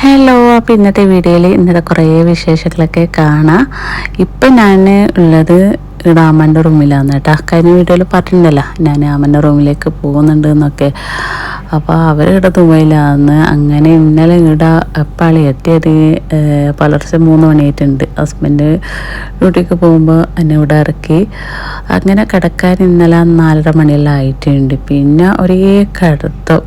Hello അപ്പോൾ ഇന്നത്തെ വീഡിയോയിൽ ഇന്നത്തെ കുറേ വിശേഷങ്ങളൊക്കെ കാണാം. ഇപ്പം ഞാൻ ഉള്ളത് അമ്മന്റെ റൂമിലാണ് കേട്ടോ കഴിഞ്ഞ വീഡിയോയിൽ പറഞ്ഞിട്ടുണ്ടല്ലോ ഞാൻ അമ്മന്റെ റൂമിലേക്ക് പോകുന്നുണ്ട് എന്നൊക്കെ. അപ്പോൾ അവരിവിടെ ദുബൈയിലാന്ന് അങ്ങനെ ഇന്നലെ ഇവിടെ എപ്പാളി എത്തിയത് പുലർച്ചെ മൂന്ന് മണിയായിട്ടുണ്ട്. ഹസ്ബൻഡ് ഡ്യൂട്ടിക്ക് പോകുമ്പോൾ എന്നെ ഇവിടെ ഇറക്കി. അങ്ങനെ കിടക്കാൻ ഇന്നലെ നാലര മണിയെല്ലാം ആയിട്ടുണ്ട്. പിന്നെ ഒരേ കിടത്തം.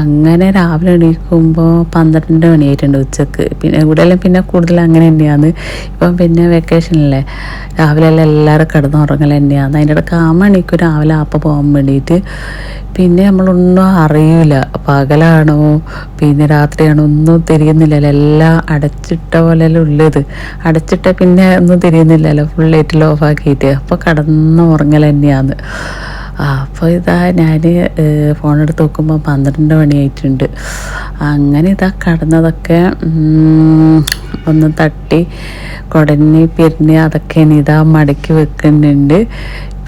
അങ്ങനെ രാവിലെ എണീക്കുമ്പോൾ പന്ത്രണ്ട് മണിയായിട്ടുണ്ട് ഉച്ചയ്ക്ക്. പിന്നെ ഇവിടെയെല്ലാം പിന്നെ കൂടുതൽ അങ്ങനെ തന്നെയാണ്. ഇപ്പം പിന്നെ വെക്കേഷനല്ലേ രാവിലെ എല്ലാം എല്ലാവരും കിടന്നുറങ്ങൽ തന്നെയാണ്. അതിന്റെ ഇടയ്ക്ക് ആ മണിക്ക് രാവിലെ ആപ്പ പോകാൻ വേണ്ടിയിട്ട്. പിന്നെ നമ്മളൊന്നും അറിയില്ല പകലാണോ? പിന്നെ രാത്രിയാണോ? ഒന്നും തിരിയുന്നില്ലല്ലോ. എല്ലാം അടച്ചിട്ട പോലെയല്ലേ ഉള്ളത്. അടച്ചിട്ട പിന്നെ ഒന്നും തിരിയുന്നില്ലല്ലോ. ഫുൾ ലൈറ്റിൽ ഓഫാക്കിയിട്ട് അപ്പോൾ കടന്ന് ഉറങ്ങൽ തന്നെയാണ്. അപ്പോൾ ഇതാ ഞാൻ ഫോണെടുത്ത് നോക്കുമ്പോൾ പന്ത്രണ്ട് മണിയായിട്ടുണ്ട്. അങ്ങനെ ഇതാ കടന്നതൊക്കെ ഒന്ന് തട്ടി കുടഞ്ഞ് പിരിഞ്ഞ് അതൊക്കെ ഇനി ഇതാ മടക്കി വെക്കുന്നുണ്ട്.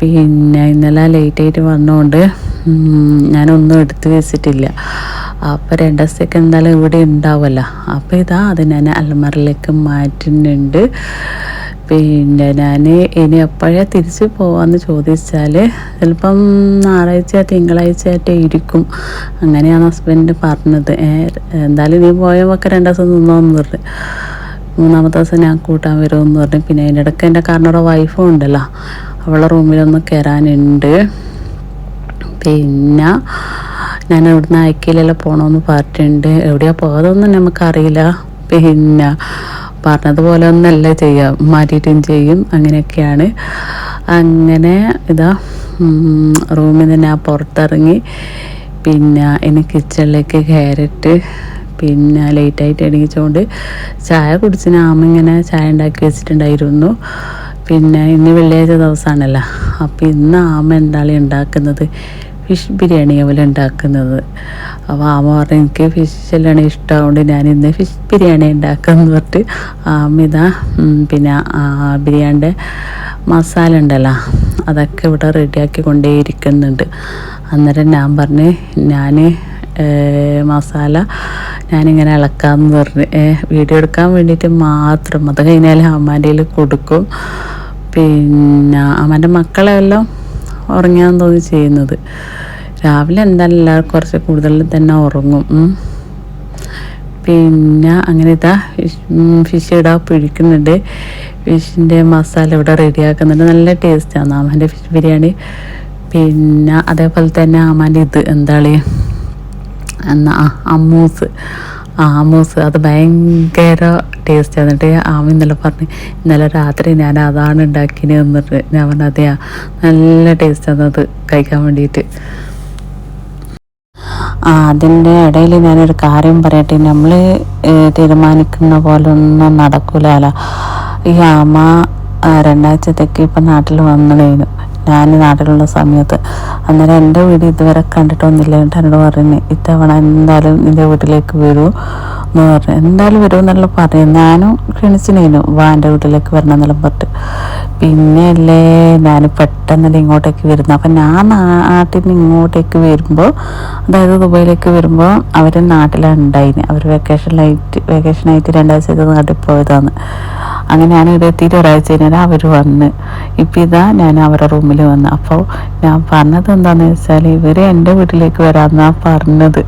പിന്നെ ഇന്നലെ ലേറ്റായിട്ട് വന്നതുകൊണ്ട് ഉം, ഞാനൊന്നും എടുത്ത് വെച്ചിട്ടില്ല. അപ്പോൾ രണ്ട് ദിവസത്തേക്ക് എന്തായാലും ഇവിടെ ഉണ്ടാവുമല്ലോ. അപ്പോൾ ഇതാ അത് ഞാൻ അലമറിലേക്ക് മാറ്റുന്നുണ്ട്. പിന്നെ ഞാൻ ഇനി എപ്പോഴാണ് തിരിച്ച് പോവാന്ന് ചോദിച്ചാൽ ചിലപ്പം ഞായറാഴ്ച തിങ്കളാഴ്ച ആയിട്ടേ ഇരിക്കും. അങ്ങനെയാണ് ഹസ്ബൻഡ് പറഞ്ഞത്. എന്തായാലും നീ പോയവൊക്കെ രണ്ട് ദിവസം നിന്നോന്ന് പറഞ്ഞു. മൂന്നാമത്തെ ദിവസം ഞാൻ കൂട്ടാൻ വരുമെന്ന് പറഞ്ഞു. പിന്നെ അതിന്റെ ഇടയ്ക്ക് എന്റെ കാരണയുടെ വൈഫും ഉണ്ടല്ലോ. അവളെ റൂമിലൊന്ന് കയറാനുണ്ട് പിന്നെ ഞാൻ ഇവിടുന്ന് അയക്കയിലെല്ലാം പോകണമെന്ന് പറഞ്ഞിട്ടുണ്ട്. എവിടെയാണ് പോകാതൊന്നും നമുക്കറിയില്ല. പിന്നെ പറഞ്ഞതുപോലെ ഒന്നല്ല ചെയ്യാം. മാറ്റിയിട്ടും ചെയ്യും. അങ്ങനെയൊക്കെയാണ്. അങ്ങനെ ഇതാ റൂമിൽ നിന്ന് ഞാൻ പുറത്തിറങ്ങി. പിന്നെ ഇനി കിച്ചണിലേക്ക് കയറിയിട്ട് പിന്നെ ലേറ്റായിട്ട് എണീച്ചുകൊണ്ട് ചായ കുടിച്ചിന് ആമ ഇങ്ങനെ ചായ ഉണ്ടാക്കി വെച്ചിട്ടുണ്ടായിരുന്നു. പിന്നെ ഇന്ന് വെള്ളിയാഴ്ച ദിവസമാണല്ലോ അപ്പോൾ ഇന്ന് ആമ എന്താണ് ഉണ്ടാക്കുന്നത്? ഫിഷ് ബിരിയാണി അവൾ ഉണ്ടാക്കുന്നത് അപ്പോൾ ആമ പറഞ്ഞു എനിക്ക് ഫിഷ് എല്ലാം ഇഷ്ടമായതുകൊണ്ട് ഞാൻ ഇന്ന് ഫിഷ് ബിരിയാണി ഉണ്ടാക്കാമെന്ന് പറഞ്ഞിട്ട് ആമിത പിന്നെ ബിരിയാണിന്റെ മസാല ഉണ്ടല്ലോ അതൊക്കെ ഇവിടെ റെഡിയാക്കി കൊണ്ടേയിരിക്കുന്നുണ്ട്. അന്നേരം ഞാൻ പറഞ്ഞ് ഞാൻ മസാല ഞാനിങ്ങനെ ഇളക്കാമെന്ന് പറഞ്ഞ് വീഡിയോ എടുക്കാൻ വേണ്ടിയിട്ട് മാത്രം. അത് കഴിഞ്ഞാൽ അമ്മാന്റെ കൊടുക്കും. പിന്നെ അമ്മന്റെ മക്കളെല്ലാം ഉറങ്ങിയാന്ന് തോന്നി ചെയ്യുന്നത്. രാവിലെ എന്തായാലും എല്ലാവർക്കും കുറച്ച് കൂടുതൽ തന്നെ ഉറങ്ങും. പിന്നെ അങ്ങനെ ഇതാ ഫിഷ് ഇടാ പിഴിക്കുന്നുണ്ട് ഫിഷിന്റെ മസാല ഇവിടെ റെഡിയാക്കുന്നുണ്ട് നല്ല ടേസ്റ്റാണ് ആമാന്റെ ഫിഷ് ബിരിയാണി. പിന്നെ അതേപോലെ തന്നെ ആമാന്റെ ഇത് എന്താണ് എന്നാ ആ അമ്മൂസ് ആ അമ്മൂസ് അത് ഭയങ്കര ടേസ്റ്റ് എന്നിട്ട് ആമ ഇന്നലെ പറഞ്ഞ് ഇന്നലെ രാത്രി ഞാൻ അതാണ് ഉണ്ടാക്കിയത് എന്നിട്ട് ഞാൻ പറഞ്ഞു അതെയാ നല്ല ടേസ്റ്റാണ് അത് കഴിക്കാൻ വേണ്ടിയിട്ട്. അതിന്റെ ഇടയിൽ ഞാനൊരു കാര്യം പറയട്ടെ. നമ്മൾ തീരുമാനിക്കുന്ന പോലെ ഒന്നും നടക്കൂലല്ലോ ഈ ആമ രണ്ടാഴ്ചത്തേക്ക് ഇപ്പം നാട്ടിൽ വന്നതേനു. ഞാൻ നാട്ടിലുള്ള സമയത്ത്. അന്നേരം എന്റെ വീട് ഇതുവരെ കണ്ടിട്ടൊന്നുമില്ല. എന്നിട്ട് എന്നോട് പറയുന്നത് ഇത്തവണ എന്തായാലും നിന്റെ വീട്ടിലേക്ക് വരൂ. എന്ന് പറഞ്ഞു. എന്തായാലും വരും എന്നുള്ള പറയും ഞാനും ക്ഷണിച്ചിനേനു വാന്റെ വീട്ടിലേക്ക് വരണം എന്നെല്ലാം പിന്നെ അല്ലേ ഞാൻ പെട്ടെന്നല്ലേ ഇങ്ങോട്ടേക്ക് വരുന്നത്. അപ്പം ഞാൻ നാട്ടിൽ നിന്ന് ഇങ്ങോട്ടേക്ക് വരുമ്പോൾ അതായത് ദുബൈയിലേക്ക് വരുമ്പോൾ അവർ നാട്ടിലാണ് ഉണ്ടായിന്. അവർ വെക്കേഷനിലായിട്ട് വെക്കേഷനായിട്ട് രണ്ടാഴ്ചത്തേക്ക് നാട്ടിൽ പോയതാണ്. അങ്ങനെയാണ് ഇവിടെ എത്തിയിട്ട് ഒരാഴ്ച കഴിഞ്ഞാൽ അവർ വന്ന്. ഇപ്പം ഇതാ ഞാൻ അവരുടെ റൂമിൽ വന്ന്. അപ്പോൾ ഞാൻ പറഞ്ഞത് എന്താണെന്ന് വെച്ചാൽ ഇവർ എന്റെ വീട്ടിലേക്ക് വരാമെന്നാണ് പറഞ്ഞത്.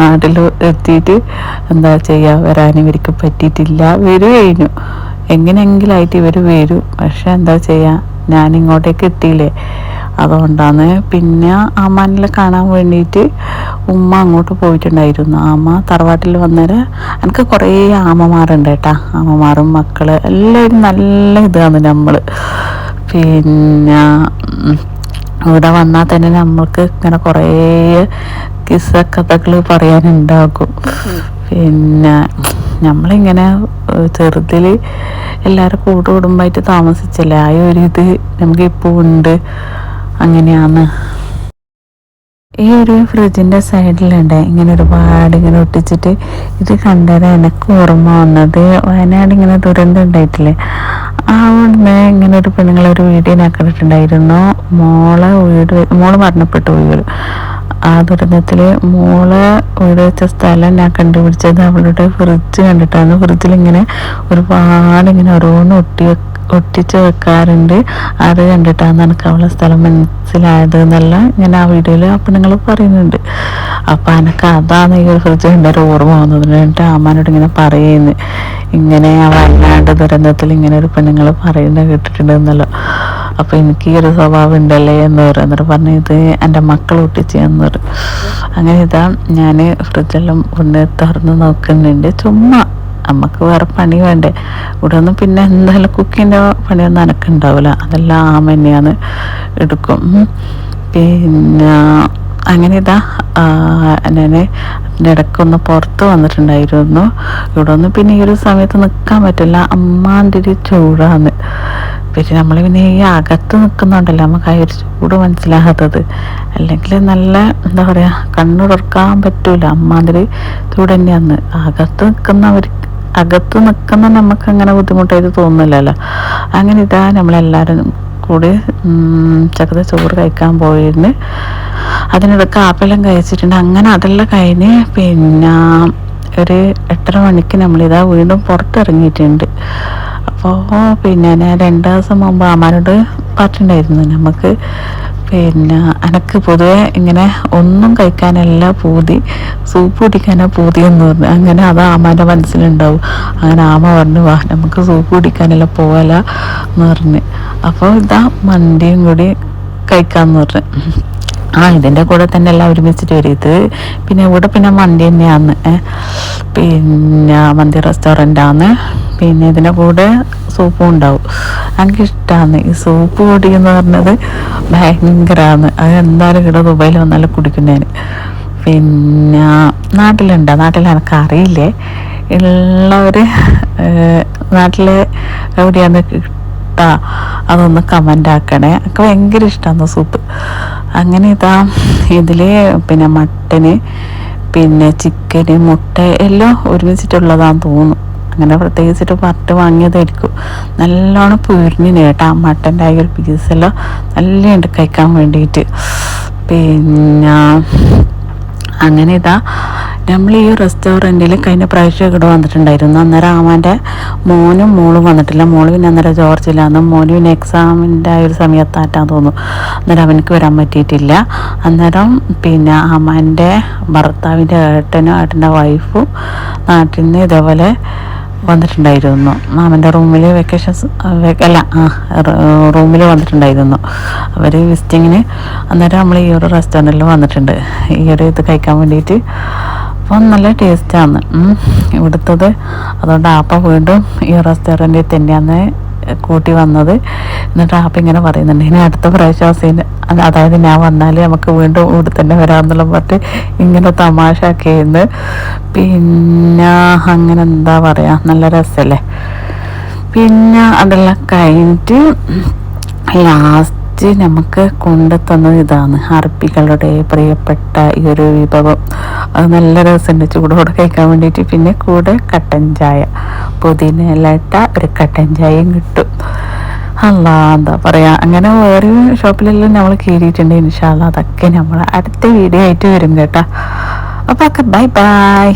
നാട്ടിൽ എത്തിയിട്ട് എന്താ ചെയ്യുക വരാൻ ഇവർക്ക് പറ്റിയിട്ടില്ല. വരും കഴിഞ്ഞു. എങ്ങനെയെങ്കിലായിട്ട് ഇവർ വരും. പക്ഷെ എന്താ ചെയ്യുക ഞാൻ ഇങ്ങോട്ടേക്ക് എത്തിയില്ലേ? അതുകൊണ്ടാണ്. പിന്നെ അമ്മാനെ കാണാൻ വേണ്ടിയിട്ട് ഉമ്മ അങ്ങോട്ട് പോയിട്ടുണ്ടായിരുന്നു. ആമ തറവാട്ടിൽ വന്നേരം എനിക്ക് കുറേ ആമമാരുണ്ട് കേട്ടാ. ആമമാരും മക്കൾ എല്ലാവരും നല്ല ഇതാണ് നമ്മൾ പിന്നെ ഇവിടെ വന്നാൽ തന്നെ നമ്മൾക്ക് ഇങ്ങനെ കുറേ കിസ കഥകൾ പറയാനുണ്ടാകും. പിന്നെ നമ്മളിങ്ങനെ ചെറുതിൽ എല്ലാവരും കൂട്ടു കുടുംബമായിട്ട് താമസിച്ചില്ലേ? ആ ഒരു ഇത് നമുക്ക് ഇപ്പോൾ ഉണ്ട്. അങ്ങനെയാണ്. ഈ ഒരു ഫ്രിഡ്ജിന്റെ സൈഡിലുണ്ട്. ഇങ്ങനെ ഒരുപാട് ഇങ്ങനെ ഒട്ടിച്ചിട്ട് ഇത് കണ്ടത് എനിക്ക് ഓർമ്മ വന്നത്. വയനാട് ഇങ്ങനെ ദുരന്തം ഉണ്ടായിട്ടില്ലേ? അവിടുന്ന് ഇങ്ങനെ ഒരു പെണ്ണുങ്ങളെ ഒരു ഞാൻ കണ്ടിട്ടുണ്ടായിരുന്നു. മോളെ വീട് മോൾ മരണപ്പെട്ടു വീട് ആ ദുരന്തത്തിൽ മോൾ വീട് വെച്ച സ്ഥലം ഞാൻ കണ്ടുപിടിച്ചത് അവളുടെ ഫ്രിഡ്ജ് കണ്ടിട്ടാണ്. ഫ്രിഡ്ജിൽ ഇങ്ങനെ ഒരുപാട് ഇങ്ങനെ ഓരോന്ന് ഒട്ടി ഒട്ടിച്ച് വെക്കാറുണ്ട്. അത് കണ്ടിട്ടാണ് എനിക്ക് അവളെ സ്ഥലം മനസ്സിലായത് എന്നല്ല ഞാൻ ആ വീഡിയോയിൽ അപ്പം നിങ്ങൾ പറയുന്നുണ്ട്. അപ്പം എനിക്ക് അതാണ് ഈ ഒരു ഫ്രിഡ്ജ് കണ്ട ഒരു ഓർമ്മ വന്നത് എന്നിട്ട് അമ്മാനോട് ഇങ്ങനെ പറയുന്നു. ഇങ്ങനെ ആ വല്ലാണ്ട് ദുരന്തത്തിൽ ഇങ്ങനെ ഒരു പെണ്ണുങ്ങൾ പറയുന്നത് കേട്ടിട്ടുണ്ട് എന്നല്ലോ. അപ്പോൾ എനിക്ക് ഈ ഒരു സ്വഭാവം ഉണ്ടല്ലേ എന്ന് പറയും എന്നിട്ട് പറഞ്ഞു ഇത് എന്റെ മക്കൾ ഒട്ടിച്ച് എന്ന് പറയും അങ്ങനെ ഇതാ ഞാൻ ഫ്രിഡ്ജെല്ലാം ഒന്ന് തുറന്ന് നോക്കുന്നുണ്ട്. ചുമ്മാ നമുക്ക് വേറെ പണി വേണ്ടേ? ഇവിടെ ഒന്നും പിന്നെ എന്തായാലും കുക്കിന്റെ പണിയൊന്നും അനക്കുണ്ടാവില്ല അതെല്ലാം ആമ തന്നെയാണ് എടുക്കും. പിന്നെ അങ്ങനെ ഇതാ ഞാൻ അതിന്റെ ഇടയ്ക്കൊന്ന് പുറത്ത് വന്നിട്ടുണ്ടായിരുന്നു. ഇവിടെ ഒന്നും പിന്നെ ഈ ഒരു സമയത്ത് നിൽക്കാൻ പറ്റില്ല. അമ്മാതിരി ചൂടാണ് പിന്നെ നമ്മൾ പിന്നെ ഈ അകത്ത് നിൽക്കുന്നുണ്ടല്ലോ നമുക്ക് ആ ഒരു ചൂട് മനസ്സിലാകാത്തത്. അല്ലെങ്കിൽ നല്ല എന്താ പറയുക കണ്ണുറക്കാൻ പറ്റൂല. അമ്മാതിരി ചൂട് തന്നെയാണ് അകത്ത് നിൽക്കുന്നവർ അകത്ത് നിൽക്കുന്ന നമുക്ക് അങ്ങനെ ബുദ്ധിമുട്ടായിട്ട് തോന്നുന്നില്ലല്ലോ. അങ്ങനെ ഇതാ നമ്മളെല്ലാവരും കൂടി ചക്കത്തെ ചോറ് കഴിക്കാൻ പോയിരുന്നു. അതിനിടക്ക് ആപ്പെല്ലാം കഴിച്ചിട്ടുണ്ട്. അങ്ങനെ അതെല്ലാം കഴിഞ്ഞ് പിന്നെ ഒരു എട്ടര മണിക്ക് നമ്മളിതാ വീണ്ടും പുറത്തിറങ്ങിയിട്ടുണ്ട്. അപ്പോൾ പിന്നെ ഞാൻ രണ്ട് ദിവസം മുമ്പ് അമ്മാനോട് പറഞ്ഞിട്ടുണ്ടായിരുന്നു നമുക്ക് പിന്നെ എനിക്ക് പൊതുവെ ഇങ്ങനെ ഒന്നും കഴിക്കാനല്ല പൂതി. സൂപ്പ് കുടിക്കാനാ പൂതി എന്ന് പറഞ്ഞു. അങ്ങനെ അത് ആമാന്റെ മനസ്സിലുണ്ടാവും. അങ്ങനെ ആമ പറഞ്ഞു വാ നമുക്ക് സൂപ്പ് കുടിക്കാനല്ല പോകല എന്ന് പറഞ്ഞ്. അപ്പോൾ ഇതാ മന്തിയും കൂടി കഴിക്കാമെന്ന് പറഞ്ഞു. ആ ഇതിന്റെ കൂടെ തന്നെ എല്ലാം ഒരുമിച്ചിട്ട് വരും ഇത് പിന്നെ ഇവിടെ പിന്നെ മന്തി തന്നെയാണ്. പിന്നെ മന്തി റെസ്റ്റോറന്റാണ് പിന്നെ ഇതിന്റെ കൂടെ സൂപ്പും ഉണ്ടാവും. എനിക്ക് ഇഷ്ടമാണ് ഈ സൂപ്പ് പൊടി എന്ന് പറഞ്ഞത് ഭയങ്കരമാണ് അത് എന്തായാലും ഇവിടെ ദുബായിൽ വന്നാലും കുടിക്കുന്നതിന് പിന്നെ നാട്ടിലുണ്ടോ? നാട്ടിൽ എനിക്ക് അറിയില്ലേ? ഉള്ളവർ നാട്ടിൽ എവിടെയാണ് കിട്ടുക അതൊന്ന് കമന്റ് ആക്കണേ. ഒക്കെ ഭയങ്കര ഇഷ്ടമാണ് സൂപ്പ് അങ്ങനെ ഇതാ ഇതിൽ പിന്നെ മട്ടന് പിന്നെ ചിക്കന് മുട്ട എല്ലാം ഒരുമിച്ചിട്ടുള്ളതാന്ന് തോന്നുന്നു. അങ്ങനെ പ്രത്യേകിച്ചിട്ട് പട്ട് വാങ്ങിയതായിരിക്കും. നല്ലോണം പൊരിഞ്ഞിന് കേട്ടോ മട്ടന്റെ ആ ഒരു പീസെല്ലാം നല്ലുണ്ട് കഴിക്കാൻ വേണ്ടിയിട്ട്. പിന്നെ അങ്ങനെ ഇതാ നമ്മൾ ഈ റെസ്റ്റോറന്റിൽ കഴിഞ്ഞ പ്രാവശ്യം ഇവിടെ വന്നിട്ടുണ്ടായിരുന്നു. അന്നേരം ആമാന്റെ മോനും മോളും വന്നിട്ടില്ല. മോൾ പിന്നെ അന്നേരം ജോർജിലാന്ന് മോന് പിന്നെ എക്സാമിന്റെ ആ ഒരു സമയത്താറ്റാന്ന് തോന്നുന്നു. അന്നേരം അവനക്ക് വരാൻ പറ്റിയിട്ടില്ല. അന്നേരം പിന്നെ ആമാന്റെ ഭർത്താവിന്റെ ഏട്ടനും ഏട്ടന്റെ വൈഫും നാട്ടിൽ നിന്ന് ഇതേപോലെ വന്നിട്ടുണ്ടായിരുന്നു. മാമന്റെ റൂമിൽ വെക്കേഷൻ അല്ല ആ റൂമിൽ വന്നിട്ടുണ്ടായിരുന്നു. അവർ വിസിറ്റിങ്ങിന് അന്നേരം നമ്മൾ ഈ ഒരു റെസ്റ്റോറന്റിൽ വന്നിട്ടുണ്ട്. ഈ ഒരു ഇത് കഴിക്കാൻ വേണ്ടിയിട്ട് അപ്പം നല്ല ടേസ്റ്റാണ് ഇവിടുത്തത് അതുകൊണ്ട് ആപ്പ വീണ്ടും ഈ റെസ്റ്റോറന്റിൽ തന്നെയാണ് കൂട്ടി വന്നത്. എന്നിട്ട് ആപ്പ ഇങ്ങനെ പറയുന്നുണ്ട് ഇനി അടുത്ത പ്രാവശ്യം സീൻ അതായത് ഞാൻ വന്നാൽ നമുക്ക് വീണ്ടും ഇവിടെ തന്നെ വരാമെന്നുള്ള പറഞ്ഞിട്ട് ഇങ്ങനെ തമാശ ഒക്കെ ചെയ്യുന്നു പിന്നെ അങ്ങനെ എന്താ പറയുക നല്ല രസമല്ലേ പിന്നെ അതെല്ലാം കഴിഞ്ഞിട്ട് ലാസ്റ്റ് നമുക്ക് കൊണ്ടെത്തുന്നത് തന്നത് ഇതാണ്. അറബികളുടെ പ്രിയപ്പെട്ട ഈ ഒരു വിഭവം. അത് നല്ല രസമുണ്ട്. ചൂടോടെ കഴിക്കാൻ വേണ്ടിയിട്ട്. പിന്നെ കൂടെ കട്ടൻ ചായ. പുതിന ഇലട്ട ഒരു കട്ടൻ ചായയും കിട്ടും. അല്ല എന്താ പറയുക അങ്ങനെ വേറെ ഷോപ്പിലെല്ലാം നമ്മൾ കയറിയിട്ടുണ്ട്. ഇൻഷാല്ല അതൊക്കെ നമ്മൾ അടുത്ത വീഡിയോ ആയിട്ട് വരും കേട്ടോ. അപ്പോൾ ഒക്കെ ബൈ ബൈ